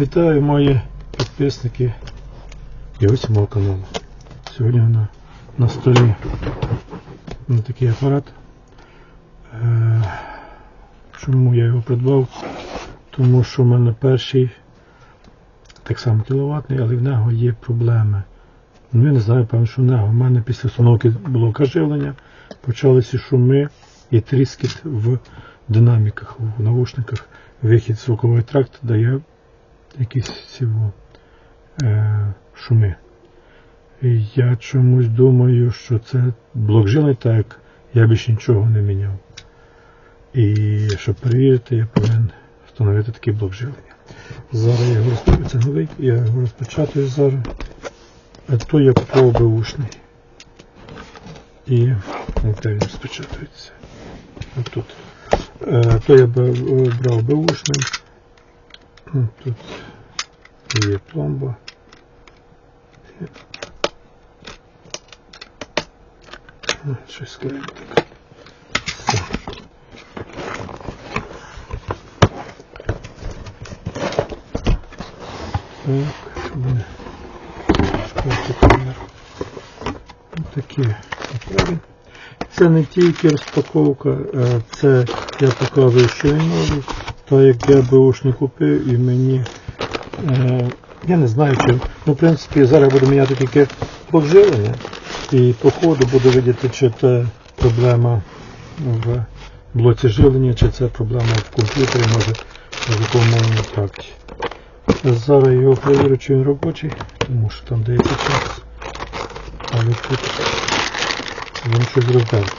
Вітаю мої підписники і ось мого каналу. Сьогодні на, на столі на такий апарат. Е, чому я його придбав? Тому що в мене перший так само кіловатний, але в нього є проблеми. Ну, я не знаю, певно, що в нього. У мене після установки блока живлення почалися шуми і тріскіт в динаміках, в наушниках. Вихід звуковий тракт дає якісь цього, е, шуми. І я чомусь думаю, що це блок живлення, так я більше нічого не міняв. І щоб перевірити, я повинен встановити такий блок живлення. Зараз я його розпочатую, це новий, я його розпечатую зараз. А то я купував беушний. І от він розпечатується. Отут. Е, то я б- брав беушним. Ну, Тут є пломба. Щось склеїмо так. Все. Так, щоб не шкодити такі папери. Це не тільки розпаковка, е, це я показую, що він новий. Так як я беушний купив і мені я не знаю чим. Ну, в принципі, зараз буду міняти тільки блок і по ходу буду видіти, чи це проблема в блоці живлення, чи це проблема в комп'ютері, може в якомовному тракті. Зараз його перевірю, чи він робочий, тому що там дається час. Але тут він щось роздав.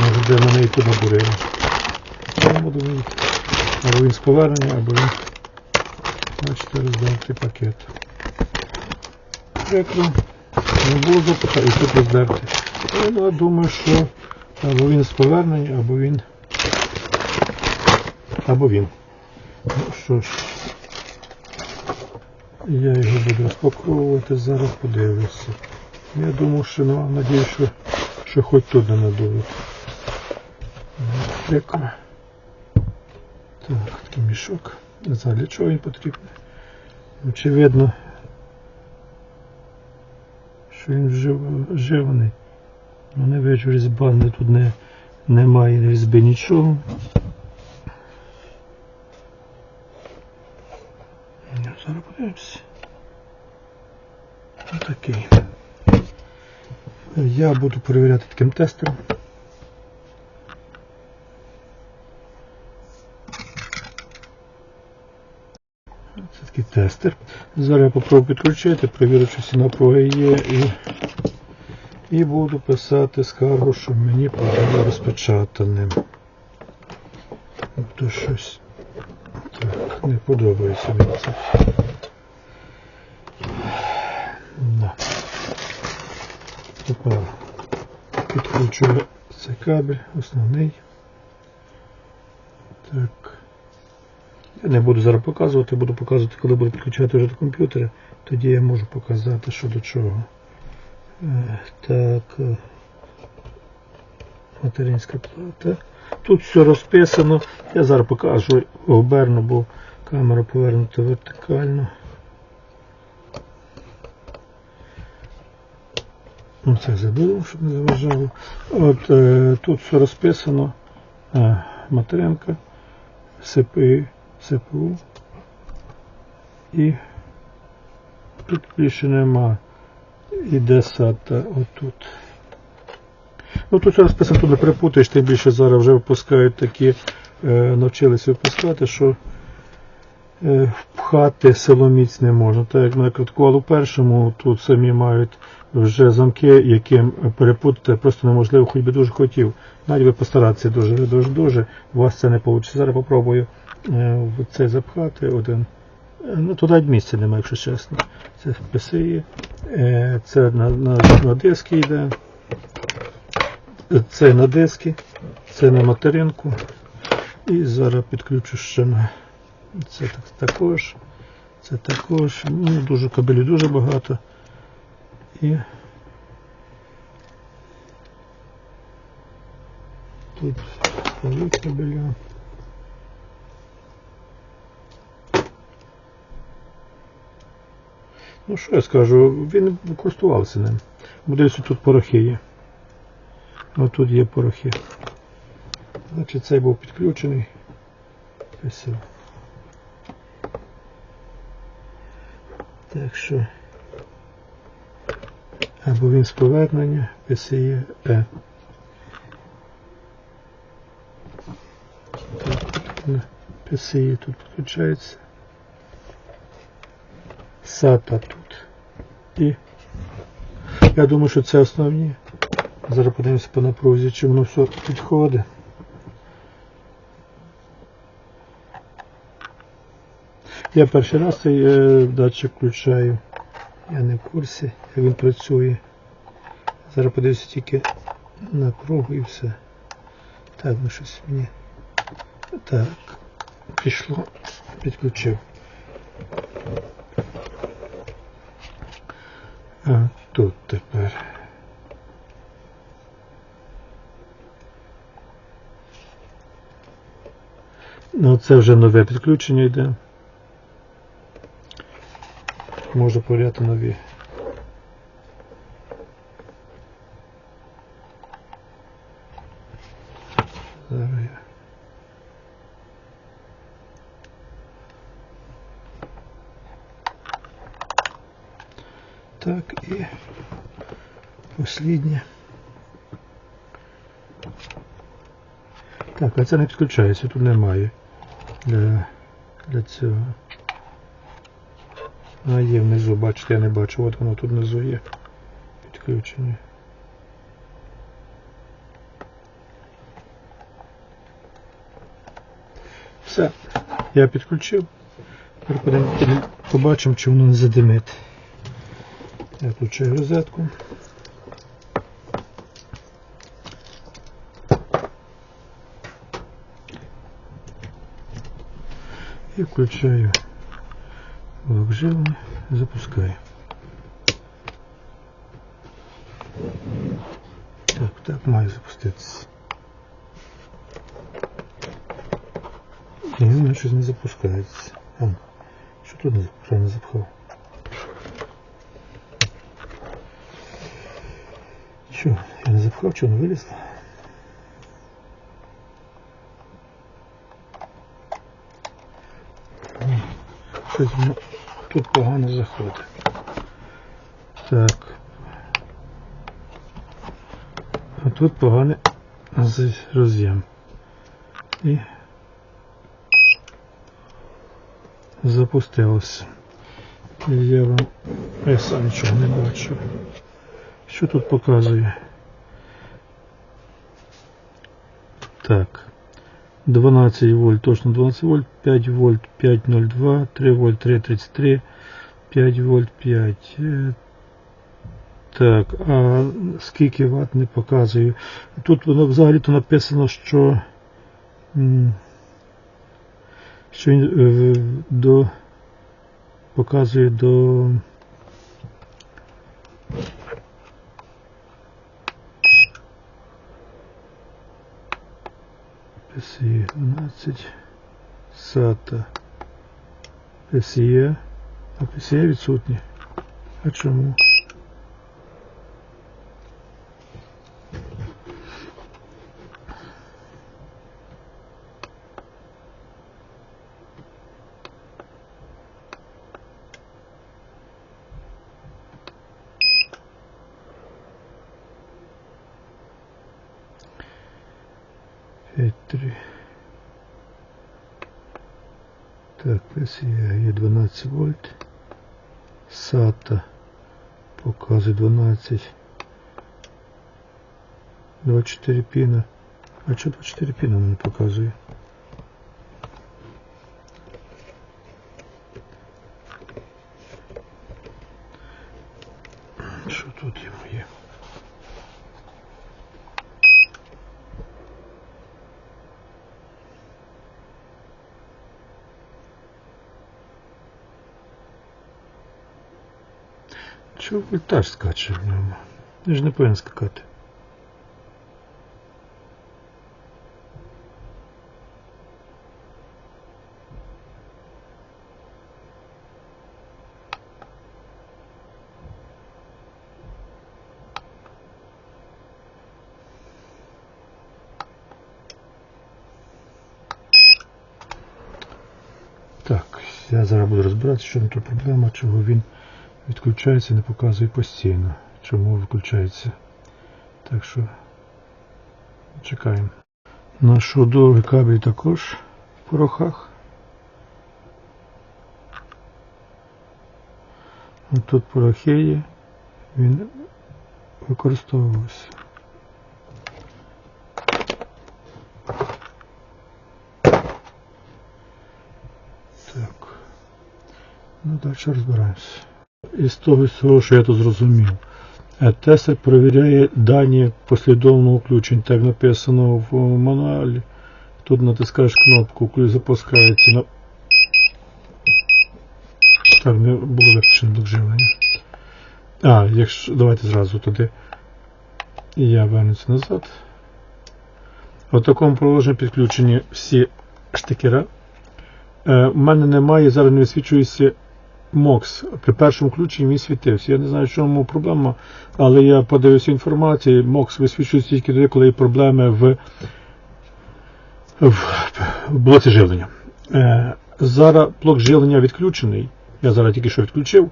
Може де мене і тут набурило. Я буду видіти. Або він з повернення, або він бачите, роздертий пакет. Прикро. Не було запитати, і тут роздертий. Ну, я думаю, що або він з повернення, або він. Або він. Ну що ж. Я його буду розпаковувати, зараз подивлюся. Я думав, що ну, надію, що, що хоч туди надують. Прикро. Так, такий мішок. Знаю, чого він потрібен. Очевидно, що він вжив- вживаний. Ну не вижу різьба, не тут не, немає різьби нічого. Ну, Зараз подивимося. Отакий. Я буду перевіряти таким тестером. Тестер. Зараз я попробую підключити, перевірю, чи всі напруги є і, і буду писати скаргу, що мені подали розпечатаним. Тобто щось так, не подобається мені це. Да. Тепер підключу цей кабель, основний. Так. Не буду зараз показувати, буду показувати, коли буду підключати вже до комп'ютера. Тоді я можу показати, що до чого. Е, Так. Материнська плата. Тут все розписано. Я зараз покажу оберну, бо камера повернута вертикально. Ну, це забув, щоб не заважало. От е, тут все розписано. Е, материнка, СПИ, СПУ. І тут більше нема. Іде SATA отут. Ну тут тут не перепутаєш, тим більше зараз вже випускають такі, е, навчилися випускати, що е, впхати силоміць не можна. Так як на катковал у першому, тут самі мають вже замки, яким перепутати просто неможливо, хоч би дуже хотів. Навіть ви постаратися дуже, дуже, дуже, у вас це не вийде. Зараз попробую в цей запхати один. Е, Ну, туди місця немає, якщо чесно. Це PCI, е, це на, на, на диски йде. Е, Це на диски, це на материнку. І зараз підключу ще на це так, також. Це також. Ну, дуже кабелів дуже багато. І тут кабеля. Ну що я скажу, він користувався ним. Дивись, тут порохи є. Ось тут є порохи. Значить цей був підключений. Так що або він з повернення PCE E. Так, PCE тут підключається. SATA тут. І я думаю, що це основні. Зараз подивимося по напрузі, чи воно все підходить. Я перший раз цей е, датчик включаю. Я не в курсі, як він працює. Зараз подивлюся тільки напругу і все. Так, ну щось мені. Так, пішло, підключив. А тут тепер. Ну, це вже нове підключення йде. Можу поряти нові. Зараз я. Так і посліднє. Так, а це не підключається, тут немає для, для цього. А є внизу, бачите, я не бачу, от воно тут внизу є підключення. Все, я підключив. Тепер побачимо, чи воно не задимить. Я включаю розетку. І включаю блок живлення, запускаю. Так, так має запуститися. Ні, воно щось не запускається. А, що тут не запускав, не запхав? Що, я не запхав, що не вилізло? Щось тут погано заходить. Так. А тут поганий роз'єм. І запустилося. Я вам я сам нічого не бачу. Що тут показує? Так. 12 вольт, точно 12 вольт, 5 вольт 5.02, 3 вольт 3.33, 5 вольт 5. Е, Так, а скільки ватт не показую. Тут воно взагалі-то написано, що, м, що він е, до показує до PSE 12 SATA PSE а PSE відсутні. А чому? П'ять три. Так, PSE є 12 вольт. SATA показує 12. 24 піна. А що 24 піна не показує? Що тут йому є? Чого вольтаж скаче в ньому? Я ж не повинен скакати. Так, я зараз буду розбиратися, що не то проблема, чого він відключається не показує постійно. Чому виключається. Так що чекаємо. Наш удовий кабель також в порохах. Тут порохи є. Він використовувався. Так. Ну, далі розбираємося. Із того всього, що я тут зрозумів. Е, Тестер перевіряє дані послідовного включення, так написано в мануалі. Тут натискаєш кнопку, коли запускається на. Так, не було виключено блок живлення. А, якщо. Давайте зразу туди. Я вернуся назад. В такому положенні підключені всі штикера. Е, У мене немає, зараз не висвічується МОКС. При першому включенні він світився. Я не знаю, в чому проблема, але я подивився інформацію. МОКС висвічується тільки тоді, коли є проблеми в, в, блоці живлення. Е, зараз блок живлення відключений. Я зараз тільки що відключив.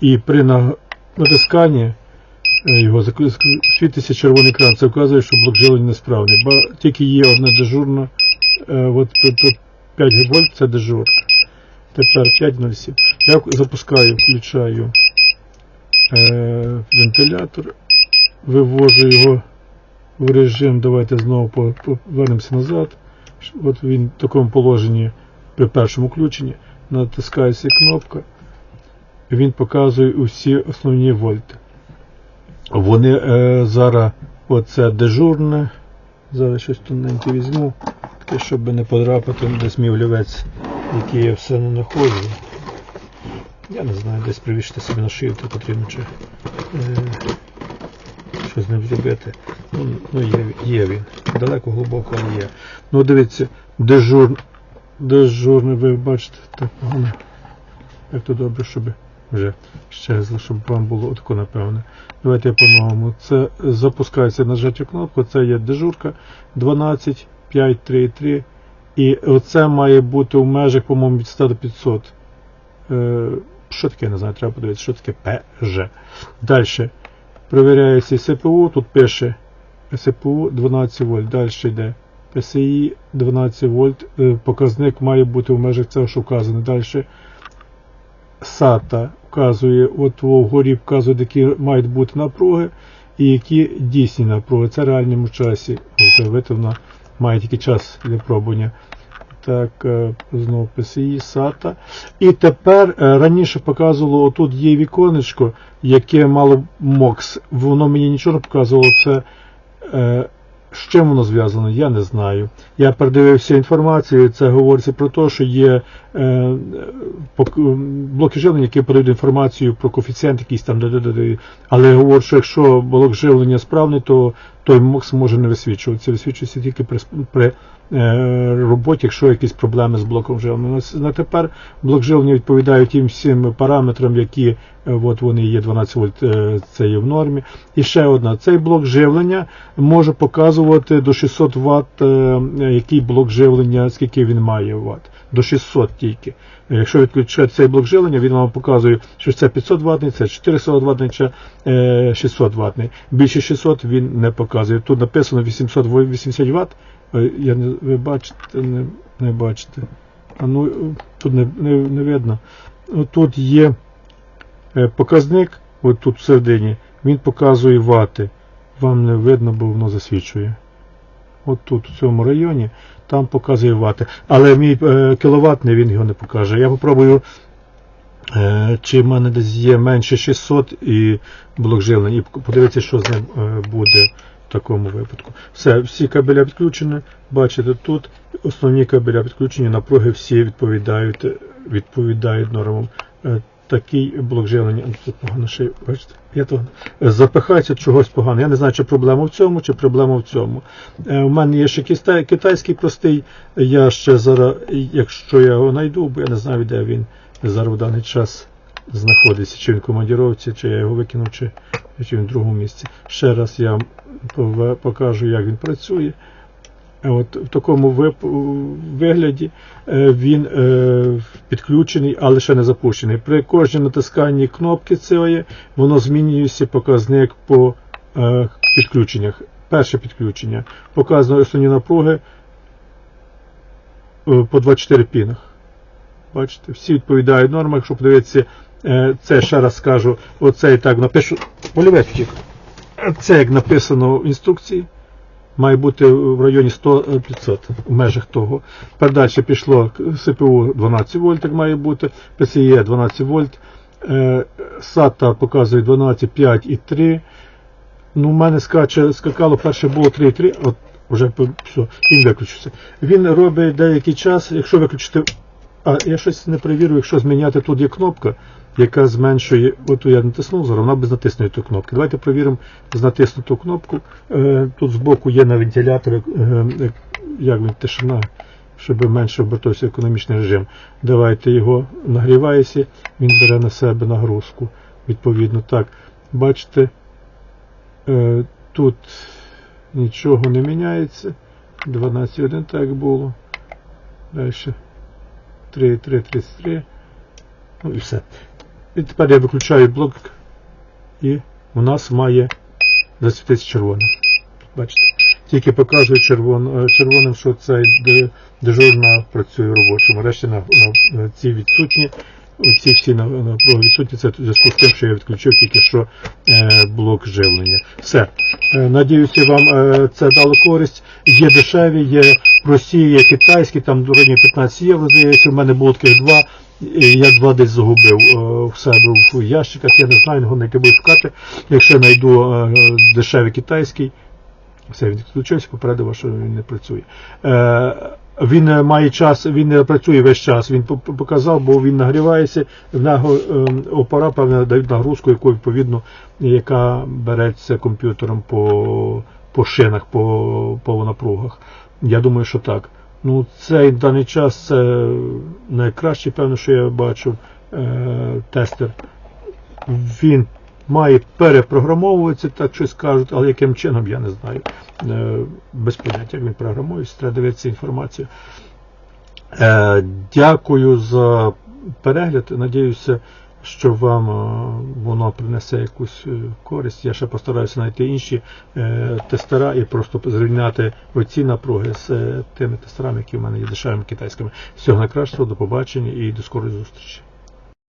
І при натисканні е, його світиться червоний екран. Це вказує, що блок живлення несправний. Бо тільки є одне дежурне. Е, от при- при 5 вольт це дежур. Тепер 5.07. Я запускаю, включаю е, вентилятор, вивожу його в режим. Давайте знову повернемося назад. От він в такому положенні при першому включенні. Натискається кнопка. Він показує усі основні вольти. Вони е, зараз оце дежурне. Зараз щось тоненьке візьму, таке, щоб не подрапати десь мій олівець, який я все не знаходжу. Я не знаю, десь привішити собі на шию, то потрібно чи е, щось з ним зробити. Ну, ну є, є він. Далеко глибоко але є. Ну дивіться, дежур, дежурний, ви бачите, так погано. Як то добре, щоб вже щезло, щоб вам було отако, напевне. Давайте я по-новому. Це запускається нажаття кнопку, це є дежурка 12, 5, 3, 3. І оце має бути в межах, по-моєму, від 100 до 500. Що таке, не знаю, треба подивитися, що таке ПЖ. Далі. Провіряється СПУ, тут пише СПУ 12 вольт. Далі йде PSI 12 вольт. Е, Показник має бути в межах цього, що вказано. Далі SATA вказує, от вгорі вказує, які мають бути напруги і які дійсні напруги. Це в реальному часі. Вона має тільки час для пробування. Так, е, знову PSI, SATA. І тепер е, раніше показувало, отут є віконечко, яке мало MOX. Воно мені нічого не показувало. Це е, з чим воно зв'язано, я не знаю. Я передивився інформацію, це говориться про те, що є е, блоки живлення, які подають інформацію про коефіцієнт якийсь там, але говорять, що якщо блок живлення справний, то той МОКС може не висвічуватися. Висвічується тільки при, при роботі, якщо якісь проблеми з блоком живлення. На тепер блок живлення відповідає тим всім параметрам, які е, от вони є 12 вольт, е, це є в нормі. І ще одна, цей блок живлення може показувати до 600 Вт, е, який блок живлення, скільки він має Вт. До 600 тільки. Е, Якщо відключати цей блок живлення, він вам показує, що це 500 ватний, це 400 ватний, чи е, 600 ватний. Більше 600 він не показує. Тут написано 880 Вт. Е, Я не, ви бачите, не, не бачите. А ну, е, тут не, не, не видно. Тут є е, показник, от тут всередині, він показує вати. Вам не видно, бо воно засвічує. От тут, в цьому районі, там показує вати. Але мій е, кіловатний він його не покаже. Я попробую, е, чи в мене десь є менше 600 і блок живлення, і подивитися, що з ним е, буде в такому випадку. Все, всі кабеля підключені. Бачите, тут основні кабеля підключені, напруги всі відповідають, відповідають нормам. Е, Такий блок живлення, тут погано ще, бачите, я то е, запихається чогось погано. Я не знаю, чи проблема в цьому, чи проблема в цьому. Е, У мене є ще китайський простий. Я ще зараз, якщо я його знайду, бо я не знаю, де він зараз в даний час знаходиться, чи він в командіровці, чи я його викинув, чи, чи він в другому місці. Ще раз я вам покажу, як він працює. От в такому вигляді е, він е, підключений, але ще не запущений. При кожній натисканні кнопки цієї воно змінюється показник по е, підключеннях. Перше підключення показано основні напруги по 24 пінах. Бачите, всі відповідають нормам. Якщо подивитися, це ще раз скажу, оце і так напишу. Олівець. Це як написано в інструкції. Має бути в районі 100-500 в межах того. Тепер пішло СПУ 12 вольт, як має бути, PCIe 12 вольт, е, SATA показує 12, 5 і 3. Ну, в мене скаче, скакало, перше було 3,3, от вже все, він виключився. Він робить деякий час, якщо виключити. А я щось не перевірю, якщо зміняти, тут є кнопка, яка зменшує. От я натиснув зараз, вона без натиснутої кнопки. Давайте перевіримо з натиснуту кнопку. Е, Тут збоку є на вентилятор, е, е, як він, тишина, щоб менше обертався економічний режим. Давайте його нагрівається, він бере на себе нагрузку. Відповідно, так. Бачите, тут нічого не міняється. 12.1 так було. Далі. 3.3.33. Ну і все. І тепер я виключаю блок і у нас має засвітитися червоним. Бачите? Тільки червон, е, червоним, що цей дежурна працює в робочому. Решті на, на, ці відсутні. Ці всі на, на відсутні, це в зв'язку з тим, що я відключив тільки що е, блок живлення. Все. Е, надіюся, вам е, це дало користь. Є дешеві, є прості, є китайські, там до районі 15 євро, здається, у мене було таких два. Я два десь загубив е, в себе в ящиках, я не знаю, його не буду шукати. Якщо знайду е, дешевий китайський, все, він відключився, попередив, що він не працює. Е, він е, має час, він працює весь час. Він по- по- показав, бо він нагрівається, в нього е, опора, певне, дають нагрузку, яку відповідно, яка береться комп'ютером по, по шинах, по, по напругах. Я думаю, що так. Ну, цей даний час це найкращий, певно, що я бачив е, тестер. Він має перепрограмовуватися, так щось кажуть, але яким чином, я не знаю. Е, без поняття, як він програмується, треба дивитися інформацію. Е, дякую за перегляд. Надіюся, що вам е, воно принесе якусь е, користь. Я ще постараюся знайти інші е, тестера і просто зрівняти оці напруги з тими тестерами, які в мене є дешевими китайськими. Всього найкращого, до побачення і до скорої зустрічі.